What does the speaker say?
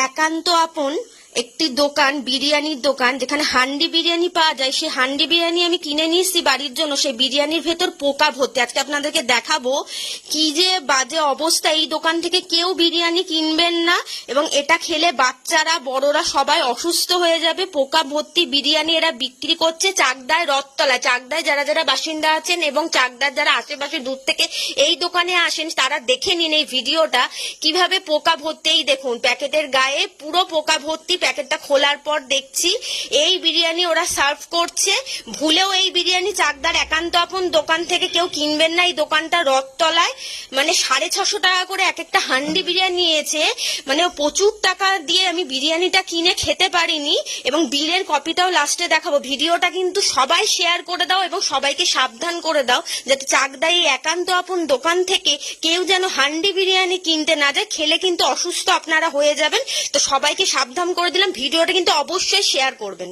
একান্ত আপন একটি দোকান, বিরিয়ানির দোকান, যেখানে হান্ডি বিরিয়ানি পাওয়া যায়, সেই হান্ডি বিরিয়ানি আমি কিনে নিয়ে এসেছি বাড়ির জন্য। সেই বিরিয়ানির ভেতর পোকা ভর্তি। আজকে আপনাদেরকে দেখাবো কি যে বাজে অবস্থা। এই দোকান থেকে কেউ বিরিয়ানি কিনবেন না এবং এটা খেলে বাচ্চারা, বড়রা সবাই অসুস্থ হয়ে যাবে। পোকা ভর্তি বিরিয়ানি এরা বিক্রি করছে চাকদায় রথতলায়। চাকদায় যারা যারা বাসিন্দা আছেন এবং চাকদার যারা আশেপাশে দূর থেকে এই দোকানে আসেন, তারা দেখে নিন এই ভিডিওটা। কীভাবে পোকা ভর্তি, এই দেখুন, প্যাকেটের গায়ে পুরো পোকা ভর্তি প্যাকেটটা খোলার পর দেখছি এই বিরিয়ানি ওরা সার্ভ করছে। ভুলেও এই বিরিয়ানি চাকদার একান্ত আপন দোকান থেকে কেউ কিনবেন না। এই দোকানটা রথতলায় মানে সাড়ে ছশো টাকা করে এক একটা হান্ডি বিরিয়ানি নিয়েছে। মানে প্রচুর টাকা দিয়ে আমি বিরিয়ানিটা কিনে খেতে পারিনি এবং বিলের কপিটাও লাস্টে দেখাবো। ভিডিওটা কিন্তু সবাই শেয়ার করে দাও এবং সবাইকে সাবধান করে দাও যাতে চাকদাই এই একান্ত আপন দোকান থেকে কেউ যেন হান্ডি বিরিয়ানি কিনতে না যায়। খেলে কিন্তু অসুস্থ আপনারা হয়ে যাবেন। তো সবাইকে সাবধান করে দিলাম ভিডিওটা কিন্তু অবশ্যই শেয়ার করবেন।